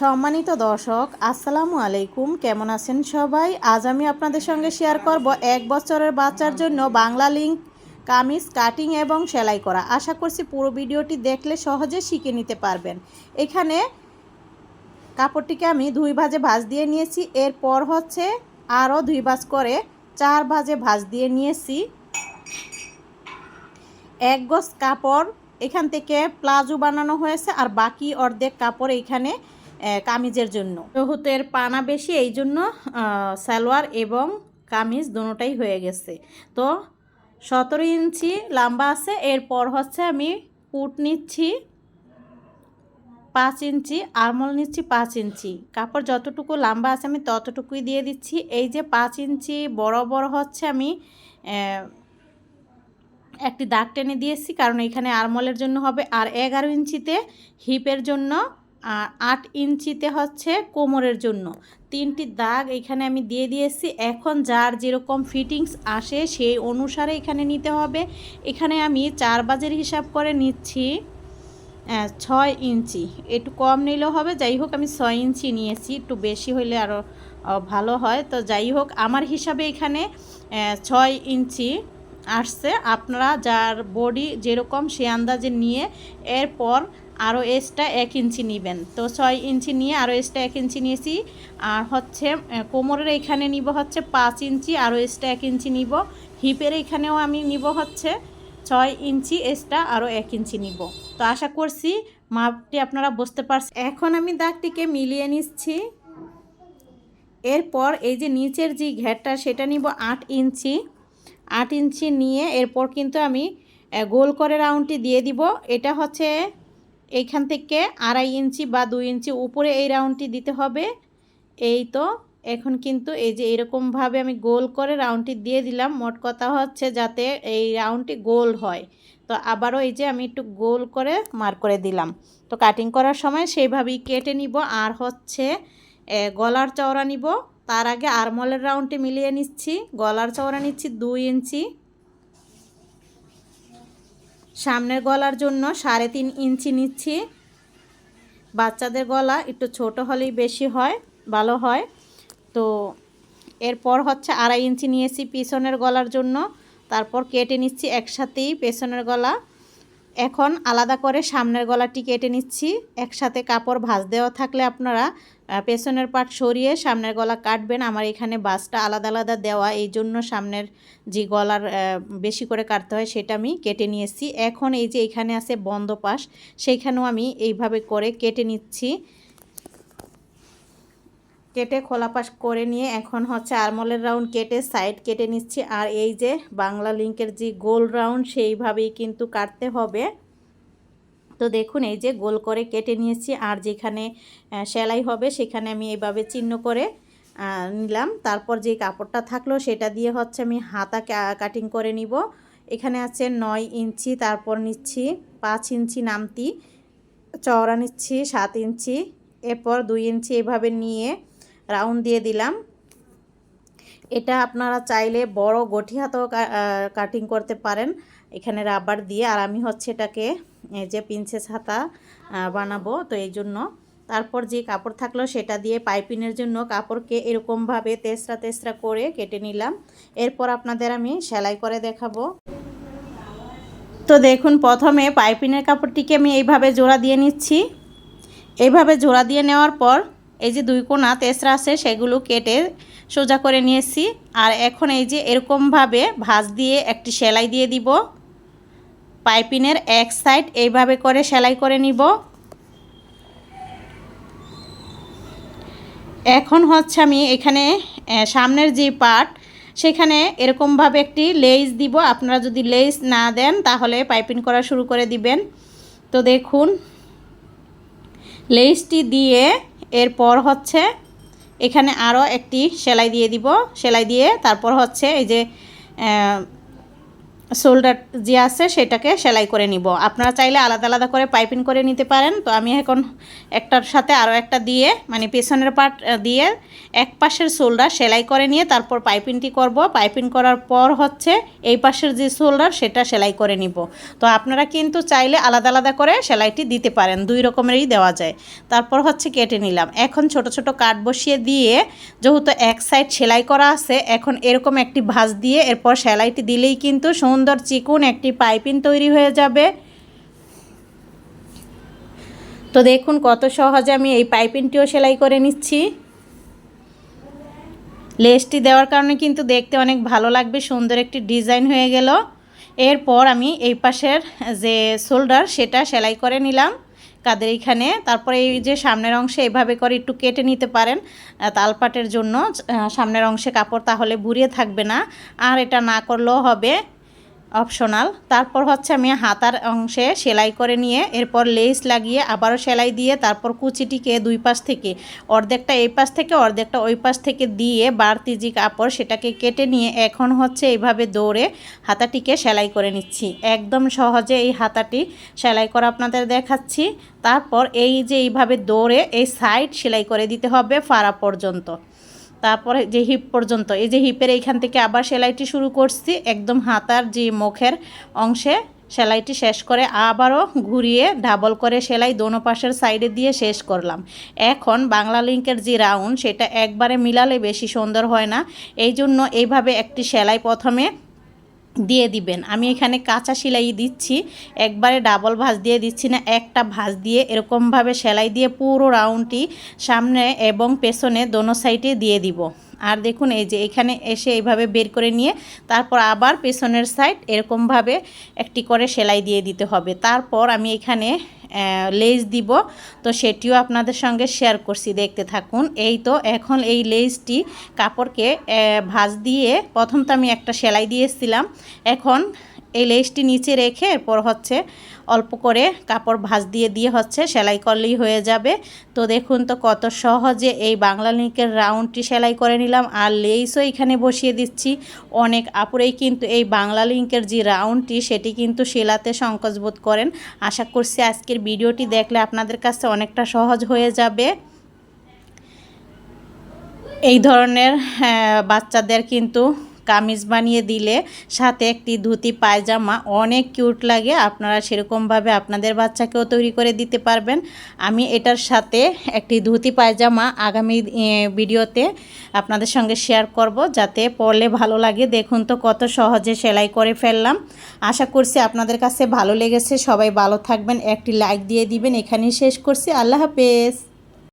সম্মানিত দর্শক, আসসালামু আলাইকুম। কেমন আছেন সবাই? আজ আমি আপনাদের সঙ্গে শেয়ার করব এক বছরের বাচ্চার জন্য বাংলা লিঙ্ক কামিজ কাটিং এবং সেলাই করা। আশা করছি পুরো ভিডিওটি দেখলে সহজে শিখে নিতে পারবেন। এখানে কাপড়টিকে আমি দুই ভাজে ভাজ দিয়ে নিয়েছি। এরপর হচ্ছে আরও দুই ভাজ করে চার ভাজে ভাজ দিয়ে নিয়েছি। এক গজ কাপড় এখান থেকে প্লাজো বানানো হয়েছে আর বাকি অর্ধেক কাপড় এখানে কামিজের জন্য। যেহেতু এর পানা বেশি, এই জন্য সালোয়ার এবং কামিজ দুটোটাই হয়ে গেছে। তো সতেরো ইঞ্চি লম্বা আছে, এরপর হচ্ছে আমি পুট নিচ্ছি পাঁচ ইঞ্চি আরমল নিচ্ছি পাঁচ ইঞ্চি। কাপড় যতটুকু লম্বা আছে আমি ততটুকুই দিয়ে দিচ্ছি। এই যে পাঁচ ইঞ্চি বড় বড় হচ্ছে আমি একটি দাগ টেনে দিয়েছি, কারণ এখানে আরমলের জন্য হবে। আর এগারো ইঞ্চিতে হিপের জন্য আর আট ইঞ্চিতে হচ্ছে কোমরের জন্য। তিনটি দাগ এখানে আমি দিয়ে দিয়েছি। এখন যার যেরকম ফিটিংস আসে সেই অনুসারে এখানে নিতে হবে। এখানে আমি চার বাজের হিসাব করে নিচ্ছি। ছয় ইঞ্চি। একটু কম নিলেও হবে। যাই হোক, আমি ছয় ইঞ্চি নিয়েছি। একটু বেশি হলে আরও ভালো হয়। তো যাই হোক, আমার হিসাবে এখানে ছয় ইঞ্চি আসছে। আপনারা যার বডি যেরকম সে আন্দাজে নিয়ে, এরপর আরও এসটা এক ইঞ্চি নেবেন। তো ছয় ইঞ্চি নিয়ে আরও এক্সট্রা এক ইঞ্চি নিয়েছি। আর হচ্ছে কোমরের এখানে নিব হচ্ছে পাঁচ ইঞ্চি আরও এক্সট্রা এক ইঞ্চি নিব। হিপের এখানেও আমি নিব হচ্ছে ছয় ইঞ্চি এসটা আরও এক ইঞ্চি নিব। তো আশা করছি মাপটি আপনারা বুঝতে পারছেন এখন আমি দাগটিকে মিলিয়ে নিচ্ছি। এরপর এই যে নিচের যে ঘেরটা, সেটা নিব আট ইঞ্চি। আট ইঞ্চি নিয়ে এরপর কিন্তু আমি গোল করে রাউন্ডটি দিয়ে দিব। এটা হচ্ছে এইখান থেকে আড়াই ইঞ্চি বা দুই ইঞ্চি উপরে এই রাউন্ডটি দিতে হবে। এই তো, এখন কিন্তু এই যে এরকমভাবে আমি গোল করে রাউন্ডটি দিয়ে দিলাম, মোট কথা হচ্ছে যাতে এই রাউন্ডটি গোল হয়। তো আবারও এই যে আমি একটু গোল করে মার করে দিলাম। তো কাটিং করার সময় সেইভাবেই কেটে নিব, আর হচ্ছে গলার চওড়া নিব। তার আগে আরমলের রাউন্ডটি মিলিয়ে নিচ্ছি। গলার চওড়া নিচ্ছি দুই ইঞ্চি। সামনের গলার জন্য সাড়ে তিন ইঞ্চি নিচ্ছি। বাচ্চাদের গলা একটু ছোট হলেই বেশি হয়, ভালো হয়। তো এরপর হচ্ছে আড়াই ইঞ্চি নিয়েছি পিছনের গলার জন্য। তারপর কেটে নিচ্ছি একসাথেই পেছনের গলা। এখন আলাদা করে সামনের গলাটি কেটে নিচ্ছি। একসাথে কাপড় ভাঁজ দেওয়া থাকলে আপনারা পেছনের পাট সরিয়ে সামনের গলা কাটবেন। আমার এখানে বাসটা আলাদা আলাদা দেওয়া, এই জন্য সামনের যে গলার বেশি করে কাটতে হয় সেটা আমি কেটে নিয়েছি। এখন এই যে এখানে আছে বন্ধ পাশ সেইখানেও আমি এইভাবে করে কেটে নিচ্ছি। কেটে খোলা পাশ করে নিয়ে এখন হচ্ছে আরমলের রাউন্ড কেটে সাইড কেটে নিচ্ছি। আর এই যে বাংলা লিঙ্কের যে গোল রাউন্ড সেইভাবেই কিন্তু কাটতে হবে। তো দেখুন, এই যে গোল করে কেটে নিয়েছি। আর যেখানে সেলাই হবে, সেখানে আমি এইভাবে চিহ্ন করে নিলাম। তারপর যে কাপড়টা থাকল, সেটা দিয়ে হচ্ছে আমি হাতা কাটিং করে নিব। এখানে আছে নয় ইঞ্চি, তারপর নিচ্ছি পাঁচ ইঞ্চি নামতি, চওড়া নিচ্ছি সাত ইঞ্চি, এরপর দুই ইঞ্চি এভাবে নিয়ে রাউন্ড দিয়ে দিলাম। এটা আপনারা চাইলে বড় গঠি হাতেও কাটিং করতে পারেন। এখানে রাবার দিয়ে, আর আমি হচ্ছে এটাকে যে প্রিন্সেস হাতা বানাবো তো এই জন্য। তারপর যে কাপড় থাকল সেটা দিয়ে পাইপিনের জন্য কাপড়কে এরকমভাবে তেসরা তেসরা করে কেটে নিলাম। এরপর আপনাদের আমি সেলাই করে দেখাবো। তো দেখুন, প্রথমে পাইপিনের কাপড়টিকে আমি এইভাবে জোড়া দিয়ে নিচ্ছি। এইভাবে জোড়া দিয়ে নেওয়ার পর এই যে দুই কোনা তেসরা আছে, সেগুলো কেটে সোজা করে নিয়েছি। আর এখন এই যে এরকমভাবে ভাঁজ দিয়ে একটি সেলাই দিয়ে দিব। পাইপিনের এক সাইড এইভাবে করে সেলাই করে নিব। এখন হচ্ছে আমি এখানে সামনের যে পার্ট, সেখানে এরকমভাবে একটি লেস দিব। আপনারা যদি লেস না দেন, তাহলে পাইপিং করা শুরু করে দিবেন। তো দেখুন, লেসটি দিয়ে এরপর হচ্ছে এখানে আরও একটি সেলাই দিয়ে দিব। সেলাই দিয়ে তারপর হচ্ছে এই যে শোল্ডার যে আছে সেটাকে সেলাই করে নিব। আপনারা চাইলে আলাদা আলাদা করে পাইপিং করে নিতে পারেন। তো আমি এখন একটার সাথে আরও একটা দিয়ে মানে পেছনের পার্ট দিয়ে এক পাশের শোল্ডার সেলাই করে নিয়ে তারপর পাইপিংটি করব। পাইপিং করার পর হচ্ছে এই পাশের যে শোল্ডার সেটা সেলাই করে নিব। তো আপনারা কিন্তু চাইলে আলাদা আলাদা করে সেলাইটি দিতে পারেন। দুই রকমেরই দেওয়া যায়। তারপর হচ্ছে কেটে নিলাম। এখন ছোট ছোট কাট বসিয়ে দিয়ে যেহেতু এক সাইড সেলাই করা আছে, এখন এরকম একটি ভাঁজ দিয়ে এরপর সেলাইটি দিলেই কিন্তু সুন্দর চিকুন একটি পাইপিং তৈরি হয়ে যাবে। তো দেখুন কত সহজে আমি এই পাইপিংটিও সেলাই করে নিচ্ছি। লেসটি দেওয়ার কারণে কিন্তু দেখতে অনেক ভালো লাগবে, সুন্দর একটি ডিজাইন হয়ে গেল। এরপর আমি এই পাশের যে শোল্ডার, সেটা সেলাই করে নিলাম কাদের এইখানে তারপরে এই যে সামনের অংশে এভাবে করে একটু কেটে নিতে পারেন তালপাটের জন্য। সামনের অংশে কাপড় তাহলে বুড়িয়ে থাকবে না। আর এটা না করলেও হবে। অপশনাল। তারপর হচ্ছে আমি হাতার অংশে সেলাই করে নিয়ে এরপর লেস লাগিয়ে আবারও সেলাই দিয়ে তারপর কুচিটিকে দুই পাশ থেকে, অর্ধেকটা এই পাশ থেকে, অর্ধেকটা ওই পাশ থেকে দিয়ে বাড়তি যে কাপড় সেটাকে কেটে নিয়ে এখন হচ্ছে এইভাবে দৌড়ে হাতাটিকে সেলাই করে নিচ্ছি। একদম সহজে এই হাতাটি সেলাই করা আপনাদের দেখাচ্ছি। তারপর এই যে এইভাবে দৌড়ে এই সাইড সেলাই করে দিতে হবে ফাড়া পর্যন্ত। তারপরে যে হিপ পর্যন্ত, এই যে হিপের এইখান থেকে আবার সেলাইটি শুরু করছি, একদম হাতার যে মুখের অংশে সেলাইটি শেষ করে আবারও ঘুরিয়ে ডাবল করে সেলাই দোনো পাশের সাইডে দিয়ে শেষ করলাম। এখন বাংলা লিঙ্কের যে রাউন্ড সেটা একবারে মিলালে বেশি সুন্দর হয় না। এই জন্য এইভাবে একটি সেলাই প্রথমে দিয়ে দিবেন। আমি এখানে কাঁচা সেলাই দিচ্ছি। একবারে ডাবল ভাঁজ দিয়ে দিচ্ছি না, একটা ভাঁজ দিয়ে এরকমভাবে সেলাই দিয়ে পুরো রাউন্ডটি সামনে এবং পেছনে দোনো সাইডে দিয়ে দিব। আর দেখুন, এই যে এখানে এসে এইভাবে বের করে নিয়ে তারপর আবার পেছনের সাইড এরকমভাবে একটি করে সেলাই দিয়ে দিতে হবে। তারপর আমি এখানে লেজ দিব। তো সেটিও আপনাদের সঙ্গে শেয়ার করছি, দেখতে থাকুন। এই তো এখন এই লেজটি কাপড়কে ভাজ দিয়ে প্রথম তো আমি একটা সেলাই দিয়েছিলাম এখন এই লেসটি নিচে রেখে এরপর হচ্ছে অল্প করে কাপড় ভাঁজ দিয়ে দিয়ে হচ্ছে সেলাই করলেই হয়ে যাবে। তো দেখুন তো কত সহজে এই বাংলা লিঙ্কের রাউন্ডটি সেলাই করে নিলাম আর লেসও এখানে বসিয়ে দিচ্ছি। অনেক আপুরেই কিন্তু এই বাংলা লিঙ্কের যে রাউন্ডটি সেটি কিন্তু সেলাতে সংকোচ বোধ করেন। আশা করছি আজকের ভিডিওটি দেখলে আপনাদের কাছে অনেকটা সহজ হয়ে যাবে। এই ধরনের বাচ্চাদের কিন্তু কামিজ বানিয়ে দিলে সাথে একটি ধুতি, পায়জামা অনেক কিউট লাগে। আপনারা সেরকমভাবে আপনাদের বাচ্চাকেও তৈরি করে দিতে পারবেন। আমি এটার সাথে একটি ধুতি, পায়জামা আগামী ভিডিওতে আপনাদের সঙ্গে শেয়ার করব যাতে পরলে ভালো লাগে। দেখুন তো কত সহজে সেলাই করে ফেললাম। আশা করছি আপনাদের কাছে ভালো লেগেছে। সবাই ভালো থাকবেন। একটি লাইক দিয়ে দিবেন। এখানেই শেষ করছি। আল্লাহ হাফেজ।